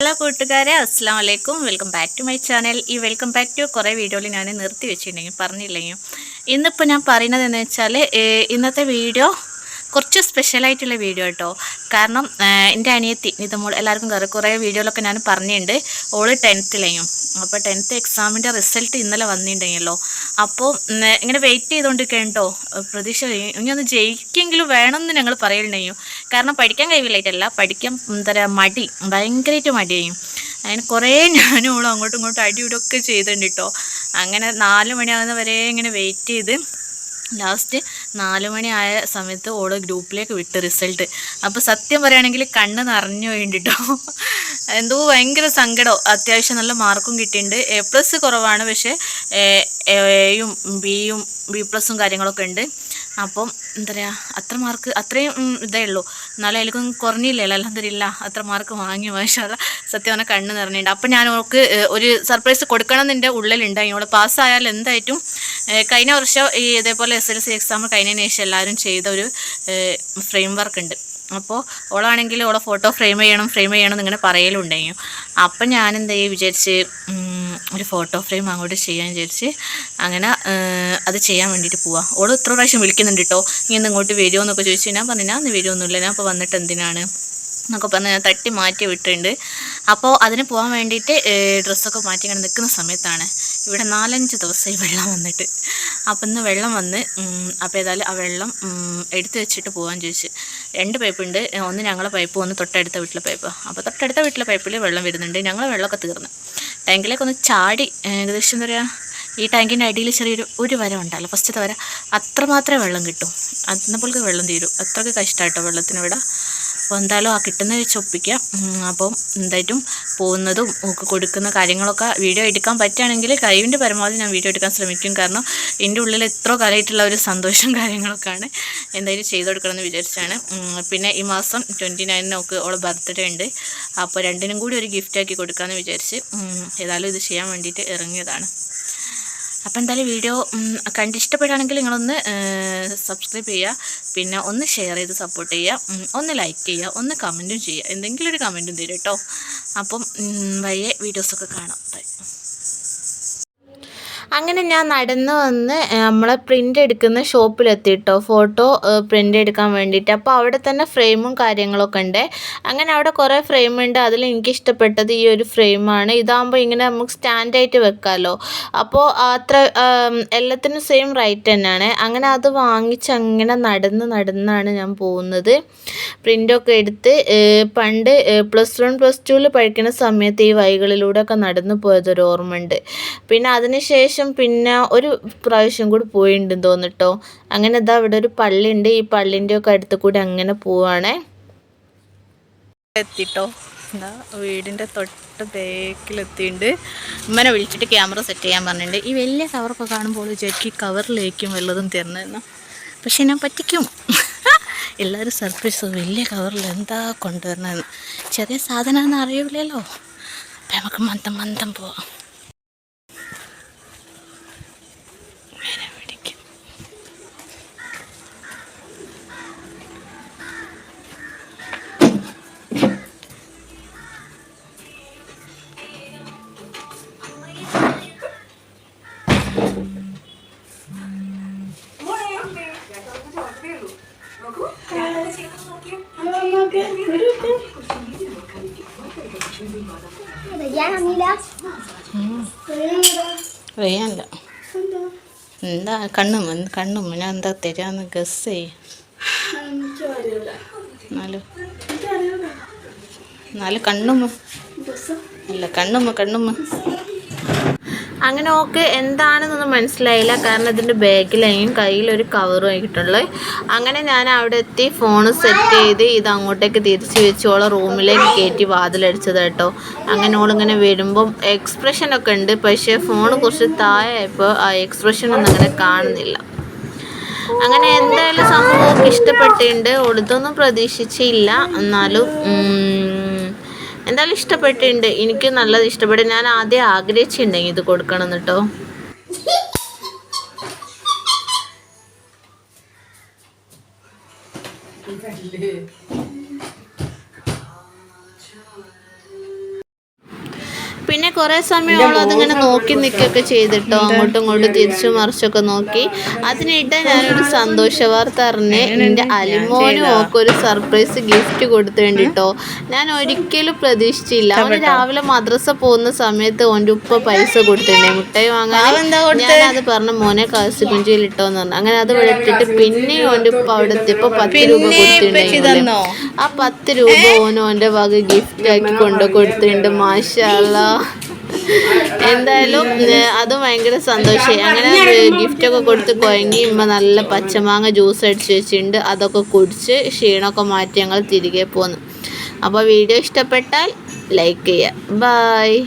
Hello കൂട്ടുകാരെ അസ്സാം വലൈക്കും welcome back to my channel. ഈ വെൽക്കം ബാക്ക് ടു കുറേ വീഡിയോയിൽ ഞാൻ നിർത്തി വെച്ചിട്ടുണ്ടെങ്കിൽ പറഞ്ഞില്ലെങ്കിൽ ഇന്നിപ്പോൾ ഞാൻ പറയുന്നത് എന്ന് വെച്ചാൽ ഇന്നത്തെ വീഡിയോ കുറച്ച് സ്പെഷ്യലായിട്ടുള്ള വീഡിയോ കേട്ടോ കാരണം എന്റെ അനിയത്തി നിതമോൾ എല്ലാവർക്കും കയറി കുറേ വീഡിയോയിലൊക്കെ ഞാൻ പറഞ്ഞിട്ടുണ്ട്. ഓൾ ടെൻത്തിലെയും അപ്പോൾ ടെൻത്ത് എക്സാമിന്റെ റിസൾട്ട് ഇന്നലെ വന്നിട്ടുണ്ടെങ്കിലോ. അപ്പോൾ ഇങ്ങനെ വെയിറ്റ് ചെയ്തുകൊണ്ടിരിക്കുകയാണ് കേട്ടോ പ്രതീക്ഷ ഇനി ഒന്ന് ജയിക്കെങ്കിലും വേണമെന്ന് ഞങ്ങൾ പറയലുണ്ടെങ്കിൽ കാരണം പഠിക്കാൻ കഴിവില്ലായിട്ടല്ല. പഠിക്കാൻ എന്താ പറയുക മടി. ഭയങ്കരമായിട്ട് മടിയായും. അങ്ങനെ കുറേ ഞാനും ഓളും അങ്ങോട്ടും ഇങ്ങോട്ടും അടിയുടൊക്കെ ചെയ്തിട്ടുണ്ട് കേട്ടോ അങ്ങനെ നാല് മണിയാകുന്ന വരെ ഇങ്ങനെ വെയിറ്റ് ചെയ്ത് ലാസ്റ്റ് നാല് മണി ആയ സമയത്ത് ഓൾ ഗ്രൂപ്പിലേക്ക് വിട്ട് റിസൾട്ട്. അപ്പോൾ സത്യം പറയുകയാണെങ്കിൽ കണ്ണ് നിറഞ്ഞു വേണ്ടിട്ടോ എന്തോ ഭയങ്കര സങ്കടം. അത്യാവശ്യം നല്ല മാർക്കും കിട്ടിയിട്ടുണ്ട് എ പ്ലസ് കുറവാണ് പക്ഷേ എയും ബിയും ബി പ്ലസും കാര്യങ്ങളൊക്കെ ഉണ്ട്. അപ്പം എന്താ പറയുക അത്ര മാർക്ക് അത്രയും ഇതേ ഉള്ളൂ. എന്നാലും അതിലേക്കും കുറഞ്ഞില്ലല്ലോ അലഹദില്ല അത്ര മാർക്ക് വാങ്ങി മാഷാ സത്യം പറഞ്ഞാൽ കണ്ണ് നിറഞ്ഞിട്ടുണ്ട് അപ്പം ഞാൻ അവൾക്ക് ഒരു സർപ്രൈസ് കൊടുക്കണം എന്റെ ഉള്ളിലുണ്ട്. അവൾ പാസ്സായാൽ എന്തായിട്ടും കഴിഞ്ഞ വർഷം ഈ ഇതേപോലെ എസ് എൽ സി എക്സാം കഴിഞ്ഞതിന് ശേഷം എല്ലാവരും ചെയ്ത ഒരു ഫ്രെയിം വർക്ക് ഉണ്ട്. അപ്പോൾ ഓളാണെങ്കിൽ ഓളെ ഫോട്ടോ ഫ്രെയിം ചെയ്യണം ഫ്രെയിം ചെയ്യണം എന്നിങ്ങനെ പറയലുണ്ടായിരുന്നു അപ്പം ഞാനെന്തായി വിചാരിച്ച് ഒരു ഫോട്ടോ ഫ്രെയിം അങ്ങോട്ട് ചെയ്യാൻ വിചാരിച്ച് അങ്ങനെ അത് ചെയ്യാൻ വേണ്ടിയിട്ട് പോവാം. ഓൾ ഇത്ര പ്രാവശ്യം വിളിക്കുന്നുണ്ട് കേട്ടോ ഇനി ഇങ്ങോട്ട് വരുമോ എന്നൊക്കെ ചോദിച്ചു ഞാൻ പറഞ്ഞു ഞാൻ വരുമൊന്നുമില്ല ഞാൻ അപ്പോൾ വന്നിട്ട് എന്തിനാണ്? എന്നൊക്കെ പറഞ്ഞ് ഞാൻ തട്ടി മാറ്റി വിട്ടിട്ടുണ്ട്. അപ്പോൾ അതിന് പോകാൻ വേണ്ടിയിട്ട് ഡ്രസ്സൊക്കെ മാറ്റി ഇങ്ങനെ നിൽക്കുന്ന സമയത്താണ് ഇവിടെ നാലഞ്ച് ദിവസമായി വെള്ളം വന്നിട്ട്. അപ്പം ഇന്ന് വെള്ളം വന്ന് അപ്പോൾ ഏതായാലും ആ വെള്ളം എടുത്തു വെച്ചിട്ട് പോകാൻ ചോദിച്ചു. രണ്ട് പൈപ്പുണ്ട്. ഒന്ന് ഞങ്ങളെ പൈപ്പ് ഒന്ന് തൊട്ടടുത്ത വീട്ടിലെ പൈപ്പ്. അപ്പോൾ തൊട്ടടുത്ത വീട്ടിലെ പൈപ്പിൽ വെള്ളം വരുന്നുണ്ട്. ഞങ്ങളെ വെള്ളമൊക്കെ തീർന്നു. ടാങ്കിലേക്ക് ഒന്ന് ചാടി ഏകദേശം എന്താ പറയുക ഈ ടാങ്കിന്റെ അടിയിൽ ചെറിയൊരു ഒരു വര ഉണ്ടല്ലോ. ഫസ്റ്റത്തെ വര. അത്രമാത്രമേ വെള്ളം കിട്ടും. അതിനെപ്പോൾക്ക് വെള്ളം തീരും. അത്രയ്ക്ക് കഷ്ടമായിട്ടോ വെള്ളത്തിന് ഇവിടെ അപ്പോൾ എന്തായാലും ആ കിട്ടുന്ന വെച്ച് ഒപ്പിക്കാം അപ്പം എന്തായിട്ടും പോകുന്നതും ഒക്കെ കൊടുക്കുന്ന കാര്യങ്ങളൊക്കെ വീഡിയോ എടുക്കാൻ പറ്റുകയാണെങ്കിൽ കഴിവിന്റെ പരമാവധി ഞാൻ വീഡിയോ എടുക്കാൻ ശ്രമിക്കും. കാരണം എന്റെ ഉള്ളിൽ എത്ര കാലമായിട്ടുള്ള ഒരു സന്തോഷം കാര്യങ്ങളൊക്കെയാണ് എന്തായാലും ചെയ്തു കൊടുക്കണമെന്ന് വിചാരിച്ചാണ്. പിന്നെ ഈ മാസം ട്വന്റി നയനിനൊക്കെ ഓളെ ബർത്ത്ഡേ ഉണ്ട്. അപ്പോൾ രണ്ടിനും കൂടി ഒരു ഗിഫ്റ്റ് ആക്കി കൊടുക്കാമെന്ന് വിചാരിച്ച് ഏതായാലും ഇത് ചെയ്യാൻ വേണ്ടിയിട്ട് ഇറങ്ങിയതാണ്. അപ്പോൾ എന്തായാലും വീഡിയോ കണ്ട് ഇഷ്ടപ്പെടുകയാണെങ്കിൽ നിങ്ങളൊന്ന് സബ്സ്ക്രൈബ് ചെയ്യുക. പിന്നെ ഒന്ന് ഷെയർ ചെയ്ത് സപ്പോർട്ട് ചെയ്യുക. ഒന്ന് ലൈക്ക് ചെയ്യുക. ഒന്ന് കമന്റും ചെയ്യുക. എന്തെങ്കിലും ഒരു കമന്റും തരും കേട്ടോ. അപ്പം വഴിയെ വീഡിയോസൊക്കെ കാണാം. അങ്ങനെ ഞാൻ നടന്നു വന്ന് നമ്മളെ പ്രിന്റ് എടുക്കുന്ന ഷോപ്പിലെത്തിയിട്ടോ ഫോട്ടോ പ്രിന്റ് എടുക്കാൻ വേണ്ടിയിട്ട്. അപ്പോൾ അവിടെ തന്നെ ഫ്രെയിമും കാര്യങ്ങളൊക്കെ ഉണ്ട്. അങ്ങനെ അവിടെ കുറേ ഫ്രെയിം ഉണ്ട്. അതിൽ എനിക്ക് ഇഷ്ടപ്പെട്ടത് ഈ ഒരു ഫ്രെയിമാണ് ഇതാകുമ്പോൾ ഇങ്ങനെ നമുക്ക് സ്റ്റാൻഡായിട്ട് വെക്കാമല്ലോ അപ്പോൾ അത്ര എല്ലാത്തിനും സെയിം റൈറ്റ് തന്നെയാണ്. അങ്ങനെ അത് വാങ്ങിച്ച് അങ്ങനെ നടന്ന് നടന്നാണ് ഞാൻ പോകുന്നത്. പ്രിന്റൊക്കെ എടുത്ത് പണ്ട് പ്ലസ് വൺ പ്ലസ് ടുവിൽ പഠിക്കുന്ന സമയത്ത് ഈ വഴികളിലൂടെ ഒക്കെ നടന്നു പോയതൊരു ഓർമ്മ ഉണ്ട് പിന്നെ അതിന് ശേഷം പിന്നെ ഒരു പ്രാവശ്യം കൂടി പോയിട്ടുണ്ടെന്ന് തോന്നിട്ടോ അങ്ങനെ ഇതാ ഇവിടെ ഒരു പള്ളിയുണ്ട് ഈ പള്ളിന്റെ ഒക്കെ അടുത്ത് കൂടി അങ്ങനെ പോവാണേ. എത്തിട്ടോ. എന്താ വീടിന്റെ തൊട്ട് ബേക്കിലെത്തിയിട്ടുണ്ട് ഉമ്മനെ വിളിച്ചിട്ട് ക്യാമറ സെറ്റ് ചെയ്യാൻ പറഞ്ഞിട്ടുണ്ട് ഈ വലിയ കവറൊക്കെ കാണുമ്പോൾ വിചാരിക്കും കവറിലേക്കും വല്ലതും തരണമെന്ന് പക്ഷെ ഞാൻ പറ്റിക്കും. എല്ലാവരും സർപ്രൈസ് വലിയ കവറിൽ എന്താ കൊണ്ടുവരണമെന്ന് ചെറിയ സാധനമാണെന്ന് അറിയില്ലല്ലോ. അപ്പം നമുക്ക് മന്ദം മന്ദം പോവാം. വെയ്യാനില്ല എന്താ കണ്ണും കണ്ണും ഞാൻ എന്താ തരാന്ന് ഗസ് ചെയ്യും. എന്നാലും? എന്നാലും കണ്ണുമ്മ. അല്ല കണ്ണുമ്മ കണ്ണുമ്മ. അങ്ങനെ ഓക്കെ എന്താണെന്നൊന്നും മനസ്സിലായില്ല. കാരണം ഇതിന്റെ ബാഗിലായും കയ്യിലൊരു കവറും ആയിട്ടുള്ളത്. അങ്ങനെ ഞാൻ അവിടെ എത്തി. ഫോൺ സെറ്റ് ചെയ്ത് ഇത് അങ്ങോട്ടേക്ക് തിരിച്ചു വെച്ചോളെ റൂമിലേക്ക് കയറ്റി വാതിലടിച്ചത് കേട്ടോ അങ്ങനെ ഓളിങ്ങനെ വരുമ്പം എക്സ്പ്രഷനൊക്കെ ഉണ്ട്. പക്ഷേ ഫോൺ കുറച്ച് താഴെയായപ്പോൾ ആ എക്സ്പ്രഷൻ ഒന്നും അങ്ങനെ കാണുന്നില്ല. അങ്ങനെ എന്തായാലും സംഭവമൊക്കെ ഇഷ്ടപ്പെട്ടിട്ടുണ്ട്. ഒടുത്തൊന്നും പ്രതീക്ഷിച്ചില്ല. എന്നാലും എന്തായാലും ഇഷ്ടപ്പെട്ടിട്ടുണ്ട്. എനിക്ക് നല്ലത് ഇഷ്ടപ്പെട്ടു ഞാൻ ആദ്യം ആഗ്രഹിച്ചിട്ടുണ്ടെങ്കിൽ ഇത് കൊടുക്കണം കേട്ടോ. പിന്നെ കുറെ സമയം അതിങ്ങനെ നോക്കി നിൽക്കുകയൊക്കെ ചെയ്തിട്ടോ അങ്ങോട്ടും ഇങ്ങോട്ടും തിരിച്ചു മറിച്ചൊക്കെ നോക്കി. അതിനിട്ട് ഞാനൊരു സന്തോഷ വാർത്ത അറിഞ്ഞ് എന്റെ അലിമോനും ഒക്കെ ഒരു സർപ്രൈസ് ഗിഫ്റ്റ് കൊടുത്തിട്ടോ ഞാൻ ഒരിക്കലും പ്രതീക്ഷിച്ചില്ല. അവന് രാവിലെ മദ്രസ പോകുന്ന സമയത്ത് ഓന്റെ ഉപ്പ പൈസ കൊടുത്തിട്ടുണ്ടേ. മുട്ടായി വാങ്ങാൻ ഞാൻ അത് പറഞ്ഞ മോനെ കാശ് കുഞ്ചിയിൽ ഇട്ടോന്ന് പറഞ്ഞു. അങ്ങനെ അത് വിളിച്ചിട്ട് പിന്നെയും പിന്നെ ഓന്റെ ഉപ്പ അവിടെ എത്തിയപ്പോൾ പത്ത് രൂപ കൊടുത്തിട്ടുണ്ടായിരുന്നു ആ പത്ത് രൂപ ഓനോന്റെ വക ഗിഫ്റ്റ് ആക്കി കൊണ്ടു കൊടുത്തിട്ടുണ്ട്. മാഷാല്ല എന്തായാലും അത് ഭയങ്കര സന്തോഷമായി. അങ്ങനെ ഗിഫ്റ്റ് ഒക്കെ കൊടുത്ത് കുഴങ്ങി ഇമ്മ നല്ല പച്ചമാങ്ങ ജ്യൂസ് അടിച്ച് വെച്ചിട്ടുണ്ട്. അതൊക്കെ കുടിച്ച് ക്ഷീണമൊക്കെ മാറ്റി ഞങ്ങൾ തിരികെ പോന്നു. അപ്പോൾ വീഡിയോ ഇഷ്ടപ്പെട്ടാൽ ലൈക്ക് ചെയ്യുക. ബായ്